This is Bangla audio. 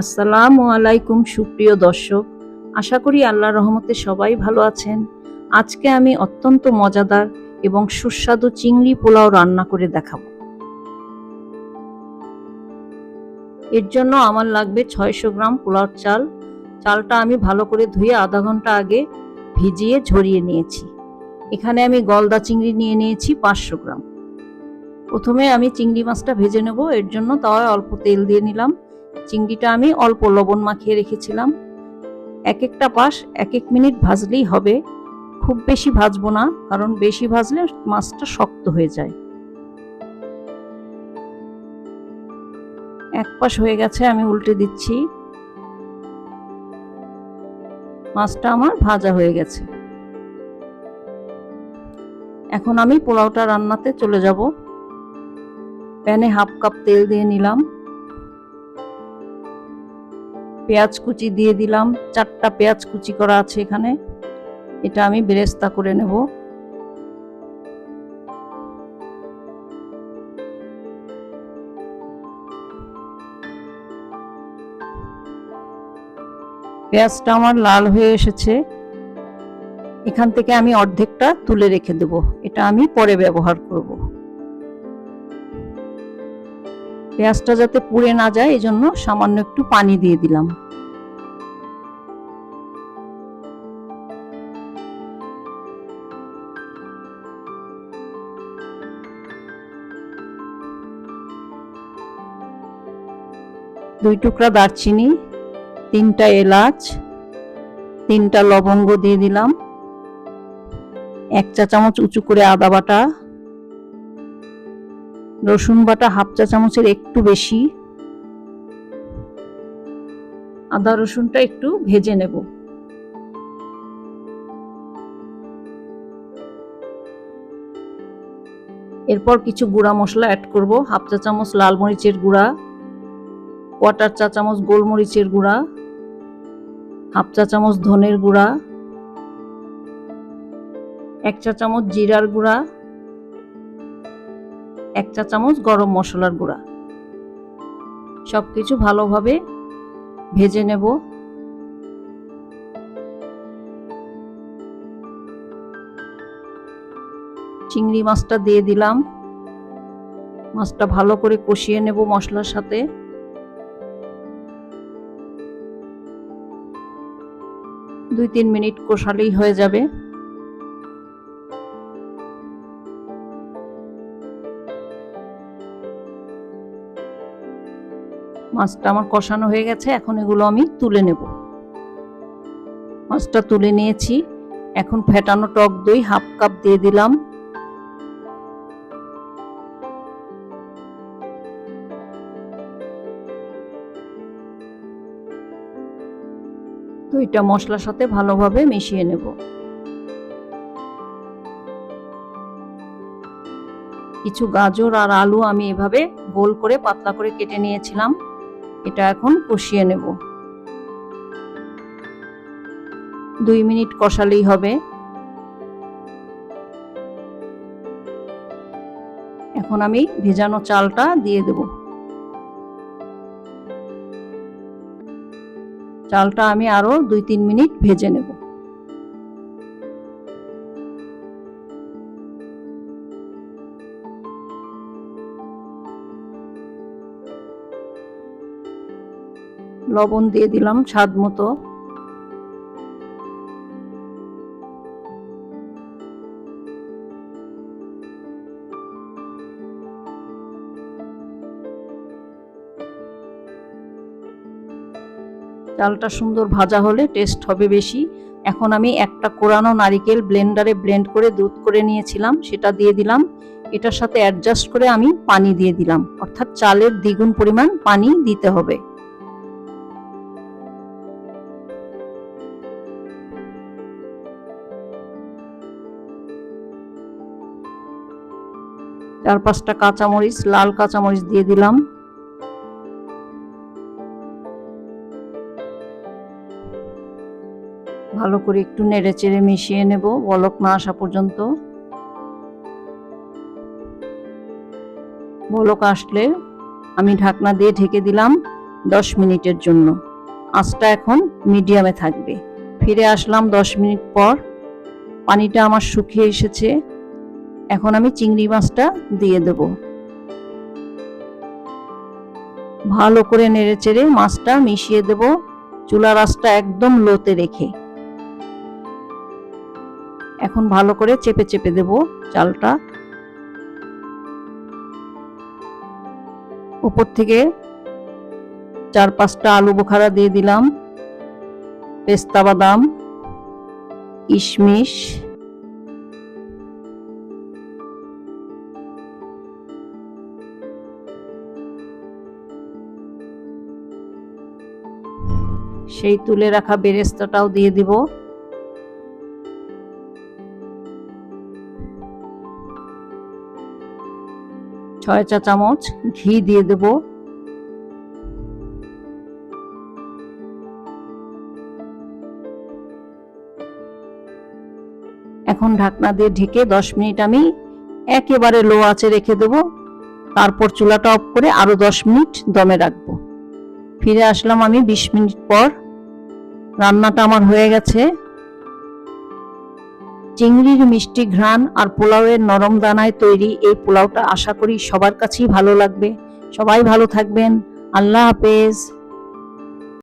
আসসালামু আলাইকুম, সুপ্রিয় দর্শক। আশা করি আল্লাহর রহমতে সবাই ভালো আছেন। আজকে আমি অত্যন্ত মজাদার এবং সুস্বাদু চিংড়ি পোলাও রান্না করে দেখাবো। এর জন্য আমার লাগবে ছয়শো গ্রাম পোলাওর চাল। চালটা আমি ভালো করে ধুয়ে আধা ঘণ্টা আগে ভিজিয়ে ঝরিয়ে নিয়েছি। এখানে আমি গলদা চিংড়ি নিয়ে নিয়েছি পাঁচশো গ্রাম। প্রথমে আমি চিংড়ি মাছটা ভেজে নেব। এর জন্য তাওয়ায় অল্প তেল দিয়ে নিলাম। চিংড়িটা আমি অল্প লবণ মাখিয়ে রেখেছিলাম। এক একটা পাশ এক এক মিনিট ভাজলেই হবে। খুব বেশি ভাজবো না, কারণ বেশি ভাজলে মাছটা শক্ত হয়ে যায়। এক পাশ হয়ে গেছে, আমি উল্টে দিচ্ছি। মাছটা আমার ভাজা হয়ে গেছে। এখন আমি পোলাওটা রান্নাতে চলে যাব। প্যানে হাফ কাপ তেল দিয়ে নিলাম। পেঁয়াজ কুচি দিয়ে দিলাম। চারটা পেঁয়াজ কুচি করা আছে এখানে। এটা আমি বেরেস্তা করে নেব। পেঁয়াজটা আমার লাল হয়ে এসেছে। এখান থেকে আমি অর্ধেকটা তুলে রেখে দেব। এটা আমি পরে ব্যবহার করব। পেঁয়াজটা যাতে পুড়ে না যায় এই জন্য সামান্য একটু পানি দিয়ে দিলাম। দুই টুকরা দারচিনি, তিনটা এলাচ, তিনটা লবঙ্গ দিয়ে দিলাম। এক চা চামচ উঁচু করে আদা বাটা রসুন বাটা হাফ চা চামচের একটু বেশি। আদা রসুনটা একটু ভেজে নেব। এরপর কিছু গুঁড়া মশলা অ্যাড করব। হাফ চা চামচ লাল মরিচের গুঁড়া কোয়াটার চা চামচ গোলমরিচের গুঁড়া, হাফ চা চামচ ধনের গুঁড়া, এক চা চামচ জিরার গুঁড়া এক চা চামচ গরম মশলার গুঁড়া। সব কিছু ভালোভাবে ভেজে নেব। চিংড়ি মাছটা দিয়ে দিলাম। মাছটা ভালো করে কষিয়ে নেব মশলার সাথে। দুই তিন মিনিট কষালেই হয়ে যাবে। মাছটা আমার কষানো হয়ে গেছে, এখন এগুলো আমি তুলে নেব। মাছটা তুলে নিয়েছি, এখন ফেটানো টক দই হাফ কাপ দিয়ে দিলাম। দইটা মশলার সাথে ভালোভাবে মিশিয়ে নেব। কিছু গাজর আর আলু আমি এভাবে গোল করে পাতলা করে কেটে নিয়েছিলাম। এটা এখন কষিয়ে নেব। দুই মিনিট কষালেই হবে। এখন আমি ভেজানো চালটা দিয়ে দেব। চালটা আমি আরও দুই তিন মিনিট ভেজে নেব। লবণ দিয়ে দিলাম স্বাদ মতো। চালটা সুন্দর ভাজা হলে টেস্ট হবে বেশি। এখন আমি একটা কোরানো নারিকেল ব্লেন্ডারে ব্লেন্ড করে দুধ করে নিয়েছিলাম, সেটা দিয়ে দিলাম। এটার সাথে অ্যাডজাস্ট করে আমি পানি দিয়ে দিলাম, অর্থাৎ চালের দ্বিগুণ পরিমাণ পানি দিতে হবে। চার পাঁচটা কাঁচামরিচ, লাল কাঁচামরিচ দিয়ে দিলাম। ভালো করে একটু নেড়ে চেড়ে মিশিয়ে নেব, বলক না আসা পর্যন্ত। বলক আসলে আমি ঢাকনা দিয়ে ঢেকে দিলাম দশ মিনিটের জন্য। আঁচটা এখন মিডিয়ামে থাকবে। ফিরে আসলাম দশ মিনিট পর। পানিটা আমার শুকিয়ে এসেছে। এখন আমি চিংড়ি মাছটা দিয়ে দেব। ভালো করে নেড়ে চেড়ে মাছটা মিশিয়ে দেব। চুলার আঁচটা একদম লোতে রেখে। এখন ভালো করে চেপে চেপে দেব চালটা। উপর থেকে চার পাঁচটা আলু বোখারা দিয়ে দিলাম। পেস্তা বাদাম, কিশমিশ সেই তুলে রাখা বেরেস্তাটাও দিয়ে দিব। ছয় চা চামচ ঘি দিয়ে দেব। এখন ঢাকনা দিয়ে ঢেকে দশ মিনিট আমি একেবারে লো আঁচে রেখে দেব। তারপর চুলাটা অফ করে আরও দশ মিনিট দমে রাখব। ফিরে আসলাম আমি বিশ মিনিট পর। রান্নাটা আমার হয়ে গেছে। চিংড়ির মিষ্টি ঘ্রাণ আর পোলাওয়ের নরম দানায় তৈরি এই পোলাওটা আশা করি সবার কাছেই ভালো লাগবে। সবাই ভালো থাকবেন। আল্লাহ হাফেজ।